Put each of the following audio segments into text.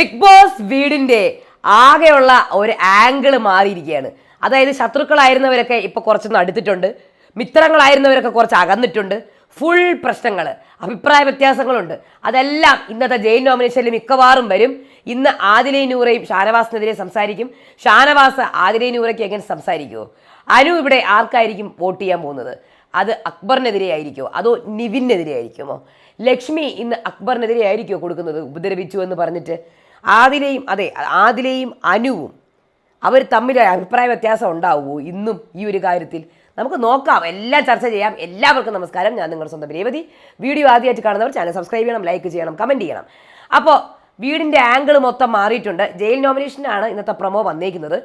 Big boss വീടിന്റെ ആകെയുള്ള ഒരു ആംഗിൾ മാറിയിരിക്കുകയാണ്. അതായത് ശത്രുക്കളായിരുന്നവരൊക്കെ ഇപ്പൊ കുറച്ചൊന്ന് അടുത്തിട്ടുണ്ട്. മിത്രങ്ങളായിരുന്നവരൊക്കെ കുറച്ച് അകന്നിട്ടുണ്ട്. ഫുൾ പ്രശ്നങ്ങൾ അഭിപ്രായ വ്യത്യാസങ്ങളുണ്ട്. അതെല്ലാം ഇന്നത്തെ ജയിൽ നോമിനേഷനിൽ മിക്കവാറും വരും. ഇന്ന് ആദിലേ നൂറയും ഷാനവാസിനെതിരെ സംസാരിക്കും. ഷാനവാസ് ആദിലേ നൂറയ്ക്ക് എങ്ങനെ സംസാരിക്കുമോ അനു ഇവിടെ ആർക്കായിരിക്കും വോട്ട് ചെയ്യാൻ പോകുന്നത്? അത് അക്ബറിനെതിരെ ആയിരിക്കുമോ അതോ നിവിനെതിരെ ആയിരിക്കുമോ? ലക്ഷ്മി ഇന്ന് അക്ബറിനെതിരെ ആയിരിക്കുമോ കൊടുക്കുന്നത്? ഉപദ്രവിച്ചു എന്ന് പറഞ്ഞിട്ട് ആദിലെയും അതെ ആദിലെയും അനുവും അവർ തമ്മിൽ അഭിപ്രായ വ്യത്യാസം ഉണ്ടാവുമോ? ഇന്നും ഈ ഒരു കാര്യത്തിൽ നമുക്ക് നോക്കാം. എല്ലാം ചർച്ച ചെയ്യാം. എല്ലാവർക്കും നമസ്കാരം. ഞാൻ നിങ്ങളുടെ സ്വന്തം രേവതി. വീഡിയോ ആദ്യമായിട്ട് കാണുന്നവർ ചാനൽ സബ്സ്ക്രൈബ് ചെയ്യണം ലൈക്ക് ചെയ്യണം കമന്റ് ചെയ്യണം. അപ്പോൾ വീടിന്റെ ആംഗിൾ മൊത്തം മാറിയിട്ടുണ്ട്. ജയിൽ നോമിനേഷനാണ് ഇന്നത്തെ പ്രൊമോ വന്നേക്കുന്നത്.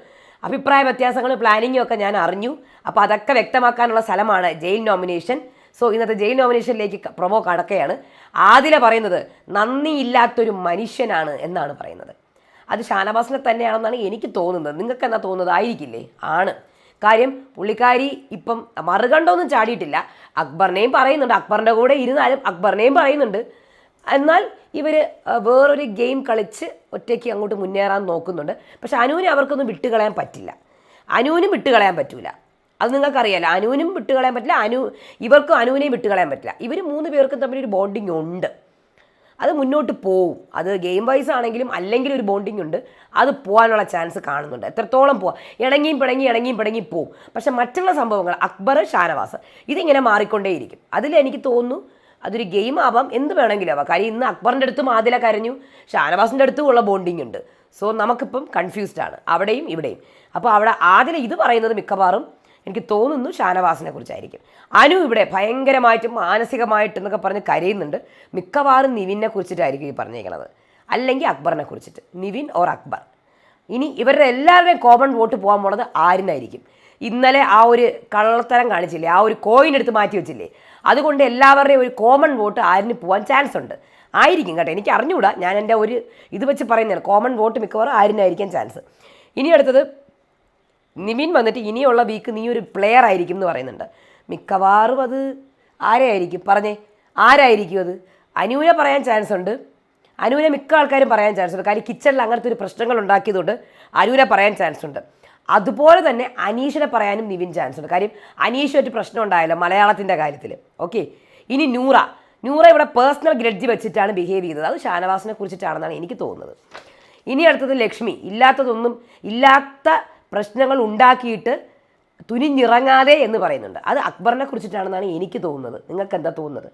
അഭിപ്രായ വ്യത്യാസങ്ങൾ പ്ലാനിങ്ങും ഒക്കെ ഞാൻ അറിഞ്ഞു. അപ്പോൾ അതൊക്കെ വ്യക്തമാക്കാനുള്ള സ്ഥലമാണ് ജയിൽ നോമിനേഷൻ സോ ഇന്നത്തെ ജയിൽ നോമിനേഷനിലേക്ക് പ്രൊമോ കടക്കുകയാണ് ആദില പറയുന്നത് നന്ദിയില്ലാത്തൊരു മനുഷ്യനാണ് എന്നാണ് പറയുന്നത്. അത് ഷാനവാസിനെ തന്നെയാണെന്നാണ് എനിക്ക് തോന്നുന്നത്. നിങ്ങൾക്ക് എന്നാ തോന്നുന്നത്? ആയിരിക്കില്ലേ? ആണ്. കാര്യം പുള്ളിക്കാരി ഇപ്പം മറുകണ്ടൊന്നും ചാടിയിട്ടില്ല. അക്ബറിനെയും പറയുന്നുണ്ട്. അക്ബറിന്റെ കൂടെ ഇരുന്നാലും അക്ബറിനെയും പറയുന്നുണ്ട്. എന്നാൽ ഇവർ വേറൊരു ഗെയിം കളിച്ച് ഒറ്റയ്ക്ക് അങ്ങോട്ട് മുന്നേറാൻ നോക്കുന്നുണ്ട്. പക്ഷെ അനുവിനെ അവർക്കൊന്നും വിട്ടുകളയാൻ പറ്റില്ല. അനുവിനും വിട്ടുകളയാൻ പറ്റൂല. അത് നിങ്ങൾക്കറിയാലോ അനുവിനും വിട്ടുകളയാൻ പറ്റില്ല അനു ഇവർക്കും അനുവിനെയും വിട്ടുകളയാൻ പറ്റില്ല. ഇവർ മൂന്ന് പേർക്കും തമ്മിൽ ഒരു ബോണ്ടിങ് ഉണ്ട്. അത് മുന്നോട്ട് പോവും. അത് ഗെയിം വൈസ് ആണെങ്കിലും അല്ലെങ്കിൽ ഒരു ബോണ്ടിങ് ഉണ്ട്. അത് പോകാനുള്ള ചാൻസ് കാണുന്നുണ്ട്. എത്രത്തോളം പോവാം? ഇണങ്ങിയും പിണങ്ങി ഇണങ്ങിയും പിണങ്ങി പോവും. പക്ഷെ മറ്റുള്ള സംഭവങ്ങൾ അക്ബർ ഷാനവാസ് ഇതിങ്ങനെ മാറിക്കൊണ്ടേയിരിക്കും. അതിൽ എനിക്ക് തോന്നുന്നു അതൊരു ഗെയിം ആവാം. എന്ത് വേണമെങ്കിലും ആവാം. കാര്യം ഇന്ന് അക്ബറിന്റെ അടുത്തും ആദില കരഞ്ഞു. ഷാനവാസിന്റെ അടുത്തും ഉള്ള ബോണ്ടിങ് ഉണ്ട്. സോ നമുക്കിപ്പം കൺഫ്യൂസ്ഡ് ആണ്. അവിടെയും ഇവിടെയും. അപ്പോൾ അവിടെ ആദില ഇത് പറയുന്നത് മിക്കവാറും എനിക്ക് തോന്നുന്നു ഷാനവാസിനെ കുറിച്ചായിരിക്കും അനു ഇവിടെ ഭയങ്കരമായിട്ടും മാനസികമായിട്ടും എന്നൊക്കെ പറഞ്ഞ് കരയുന്നുണ്ട്. മിക്കവാറും നിവിനെ കുറിച്ചിട്ടായിരിക്കും ഈ പറഞ്ഞേക്കണത്. അല്ലെങ്കിൽ അക്ബറിനെ കുറിച്ചിട്ട്. നിവിൻ ഓർ അക്ബർ. ഇനി ഇവരുടെ എല്ലാവരുടെയും കോമൺ വോട്ട് പോകാൻ പോണത് ആരിനായിരിക്കും? ഇന്നലെ ആ ഒരു കള്ളത്തരം കാണിച്ചില്ലേ? ആ ഒരു കോയിൻ എടുത്ത് മാറ്റി വെച്ചില്ലേ? അതുകൊണ്ട് എല്ലാവരുടെയും ഒരു കോമൺ വോട്ട് ആരിന് പോകാൻ ചാൻസ് ഉണ്ട്? ആയിരിക്കും കേട്ടോ. എനിക്ക് അറിഞ്ഞുകൂടാ. ഞാൻ എന്റെ ഒരു ഇത് വെച്ച് പറയുന്നതാണ്. കോമൺ വോട്ട് മിക്കവാറും ആരിനായിരിക്കാൻ ചാൻസ് ഇനി അടുത്തത് നിവിൻ വന്നിട്ട് ഇനിയുള്ള വീക്ക് നീ ഒരു പ്ലെയർ ആയിരിക്കും എന്ന് പറയുന്നുണ്ട്. മിക്കവാറും അത് ആരായിരിക്കും പറഞ്ഞേ ആരായിരിക്കും അത്? അനുവിനെ പറയാൻ ചാൻസ് ഉണ്ട്. അനുവിനെ മിക്ക ആൾക്കാരും പറയാൻ ചാൻസ് ഉണ്ട്. കാര്യം കിച്ചണിൽ അങ്ങനത്തെ ഒരു പ്രശ്നങ്ങൾ ഉണ്ടാക്കിയതുകൊണ്ട് അനുവിനെ പറയാൻ ചാൻസ് ഉണ്ട്. അതുപോലെ തന്നെ അനീഷിനെ പറയാനും നിവിൻ ചാൻസ് ഉണ്ട്. കാര്യം അനീഷ് ഒരു പ്രശ്നം ഉണ്ടായല്ലോ മലയാളത്തിന്റെ കാര്യത്തിൽ. ഓക്കെ ഇനി നൂറ. നൂറ ഇവിടെ പേഴ്സണൽ ഗ്രഡ്ജ് വെച്ചിട്ടാണ് ബിഹേവ് ചെയ്തത്. അത് ഷാനവാസിനെ കുറിച്ചിട്ടാണെന്നാണ് എനിക്ക് തോന്നുന്നത്. ഇനി അടുത്തത് ലക്ഷ്മി. ഇല്ലാത്തതൊന്നും ഇല്ലാത്ത പ്രശ്നങ്ങൾ ഉണ്ടാക്കിയിട്ട് തുനിഞ്ഞിറങ്ങാതെ എന്ന് പറയുന്നുണ്ട്. അത് അക്ബറിനെ കുറിച്ചിട്ടാണെന്നാണ് എനിക്ക് തോന്നുന്നത്. നിങ്ങൾക്ക് എന്താ തോന്നുന്നത്?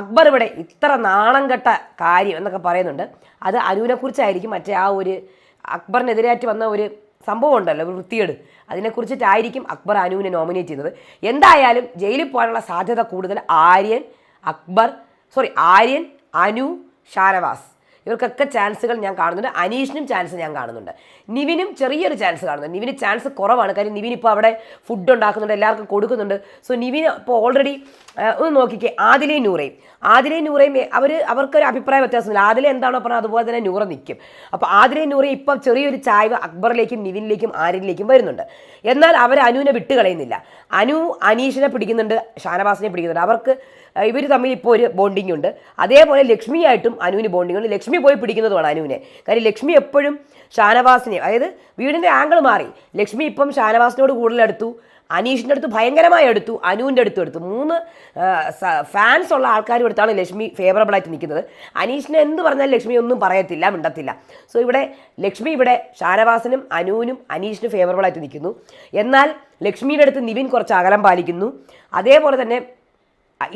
അക്ബർ ഇവിടെ ഇത്ര നാണം കെട്ട കാര്യം എന്നൊക്കെ പറയുന്നുണ്ട്. അത് അനുവിനെക്കുറിച്ചായിരിക്കും മറ്റേ ആ ഒരു അക്ബറിനെതിരായിട്ട് വന്ന ഒരു സംഭവം ഉണ്ടല്ലോ ഒരു വൃത്തികേട്. അതിനെക്കുറിച്ചിട്ടായിരിക്കും അക്ബർ അനുവിനെ നോമിനേറ്റ് ചെയ്യുന്നത്. എന്തായാലും ജയിലിൽ പോകാനുള്ള സാധ്യത കൂടുതൽ ആര്യൻ അക്ബർ സോറി ആര്യൻ അനു ഷാനവാസ്. ഇവർക്കൊക്കെ ചാൻസുകൾ ഞാൻ കാണുന്നുണ്ട്. അനീഷിനും ചാൻസ് ഞാൻ കാണുന്നുണ്ട്. നിവിനും ചെറിയൊരു ചാൻസ് കാണുന്നുണ്ട്. നിവിന് ചാൻസ് കുറവാണ്. കാര്യം നിവിൻ ഇപ്പോൾ അവിടെ ഫുഡ് ഉണ്ടാക്കുന്നുണ്ട് എല്ലാവർക്കും കൊടുക്കുന്നുണ്ട്. സോ നിവിൻ ഇപ്പോൾ ഓൾറെഡി ഒന്ന് നോക്കിക്കേ. ആദിലയും നൂറയും. ആദിലയും നൂറയും അവർ അവർക്കൊരു അഭിപ്രായം വ്യത്യാസമില്ല ആദില എന്താണോ പറഞ്ഞത് അതുപോലെ തന്നെ നൂറ നിൽക്കും അപ്പോൾ ആദിലയും നൂറയും ഇപ്പം ചെറിയൊരു ചായ്വ് അക്ബറിലേക്കും നിവിനിലേക്കും ആരിലേക്കും വരുന്നുണ്ട്. എന്നാൽ അവർ അനുവിനെ വിട്ട് കളയുന്നില്ല. അനു അനീഷിനെ പിടിക്കുന്നുണ്ട് ഷാനവാസിനെ പിടിക്കുന്നുണ്ട്. അവർക്ക് ഇവർ തമ്മിൽ ഇപ്പോൾ ഒരു ബോണ്ടിങ് ഉണ്ട്. അതേപോലെ ലക്ഷ്മിയായിട്ടും അനുവിന് ബോണ്ടിങ് ഉണ്ട്. ലക്ഷ്മി പോയി പിടിക്കുന്നതുമാണ് അനുവിനെ. കാര്യം ലക്ഷ്മി എപ്പോഴും ഷാനവാസിനെ അതായത് വീടിന്റെ ആംഗിൾ മാറി. ലക്ഷ്മി ഇപ്പം ഷാനവാസിനോട് കൂടുതൽ അടുത്തു. അനീഷിന്റെ അടുത്ത് ഭയങ്കരമായി എടുത്തു അനുവിന്റെ അടുത്ത് എടുത്തു മൂന്ന് ഫാൻസ് ഉള്ള ആൾക്കാരും അടുത്താണ് ലക്ഷ്മി ഫേവറബിൾ ആയിട്ട് നിൽക്കുന്നത്. അനീഷിനെ എന്ത് പറഞ്ഞാലും ലക്ഷ്മി ഒന്നും പറയത്തില്ല മിണ്ടത്തില്ല. സോ ഇവിടെ ലക്ഷ്മി ഇവിടെ ഷാനവാസിനും അനുവിനും അനീഷിനും ഫേവറബിൾ ആയിട്ട് നിൽക്കുന്നു. എന്നാൽ ലക്ഷ്മിയുടെ അടുത്ത് നിവിൻ കുറച്ച് അകലം പാലിക്കുന്നു. അതേപോലെ തന്നെ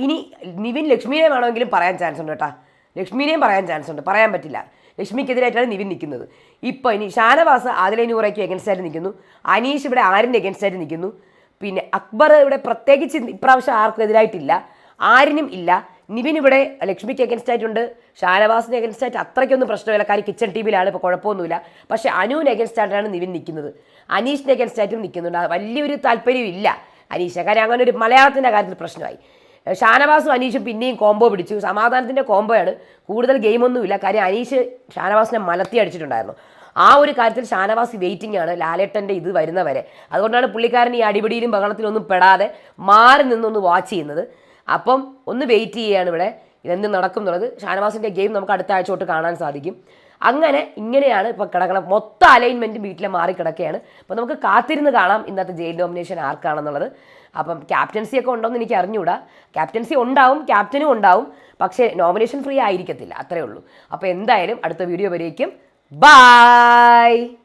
ഇനി നിവിൻ ലക്ഷ്മിയെ വേണമെങ്കിലും പറയാൻ ചാൻസ് ഉണ്ട് കേട്ടാ. ലക്ഷ്മിനെയും പറയാൻ ചാൻസ് ഉണ്ട്. പറയാൻ പറ്റില്ല. ലക്ഷ്മിക്കെതിരായിട്ടാണ് നിവിൻ നിൽക്കുന്നത്. ഇപ്പോൾ ഇനി ഷാനവാസ് ആദിലെ നൂറയ്ക്ക് എഗൻസ്റ്റ് ആയിട്ട് നിൽക്കുന്നു. അനീഷ് ഇവിടെ ആരിന്റെ എഗൻസ്റ്റ് ആയിട്ട് നിൽക്കുന്നു. പിന്നെ അക്ബർ ഇവിടെ പ്രത്യേകിച്ച് ഇപ്രാവശ്യം ആർക്കും എതിരായിട്ടില്ല. ആരിനും ഇല്ല. നിവിൻ ഇവിടെ ലക്ഷ്മിക്ക് എഗൻസ്റ്റ് ആയിട്ടുണ്ട്. ഷാനവാസിന് എഗൻസ്റ്റ് ആയിട്ട് അത്രയ്ക്കൊന്നും പ്രശ്നമില്ല. കാര്യം കിച്ചൺ ടീമിലാണ് ഇപ്പോൾ കുഴപ്പമൊന്നുമില്ല. പക്ഷേ അനുവിന് എഗൻസ്റ്റ് ആയിട്ടാണ് നിവിൻ നിൽക്കുന്നത്. അനീഷിന് എഗൻസ്റ്റ് ആയിട്ടും നിൽക്കുന്നുണ്ട്. വലിയൊരു താല്പര്യം ഇല്ല. അനീഷ കാര്യം അങ്ങനെ ഒരു മലയാളത്തിന്റെ കാര്യത്തിൽ പ്രശ്നമായി. ഷാനവാസും അനീഷും പിന്നെയും കോംബോ പിടിച്ചു. സമാധാനത്തിന്റെ കോംബോയാണ് കൂടുതൽ ഗെയിമൊന്നുമില്ല കാര്യം അനീഷ് ഷാനവാസിനെ മലത്തി അടിച്ചിട്ടുണ്ടായിരുന്നു. ആ ഒരു കാര്യത്തിൽ ഷാനവാസ് വെയിറ്റിംഗ് ആണ്. ലാലേട്ടന്റെ ഇത് വരുന്നവരെ. അതുകൊണ്ടാണ് പുള്ളിക്കാരൻ ഈ അടിപിടിയിലും ബഹളത്തിലൊന്നും പെടാതെ മാറി നിന്നൊന്ന് വാച്ച് ചെയ്യുന്നത്. അപ്പം ഒന്ന് വെയിറ്റ് ചെയ്യുകയാണ് ഇവിടെ. ഇതെന്ത് നടക്കും എന്നുള്ളത് ഷാനവാസിന്റെ ഗെയിം നമുക്ക് അടുത്ത ആഴ്ച തൊട്ട് കാണാൻ സാധിക്കും. അങ്ങനെ ഇങ്ങനെയാണ് ഇപ്പോൾ കിടക്കണം മൊത്തം അലൈൻമെന്റ് വീട്ടിലെ മാറി കിടക്കുകയാണ് അപ്പോൾ നമുക്ക് കാത്തിരുന്ന് കാണാം ഇന്നത്തെ ജയിൽ ഡോമിനേഷൻ ആർക്കാണെന്നുള്ളത്. അപ്പം ക്യാപ്റ്റൻസി ഒക്കെ ഉണ്ടോയെന്ന് എനിക്ക് അറിഞ്ഞുകൂടാ ക്യാപ്റ്റൻസി ഉണ്ടാവും ക്യാപ്റ്റനും ഉണ്ടാവും. പക്ഷേ നോമിനേഷൻ ഫ്രീ ആയിരിക്കത്തില്ല അത്രേ ഉള്ളൂ. അപ്പോൾ എന്തായാലും അടുത്ത വീഡിയോ വരേക്കും. ബായ്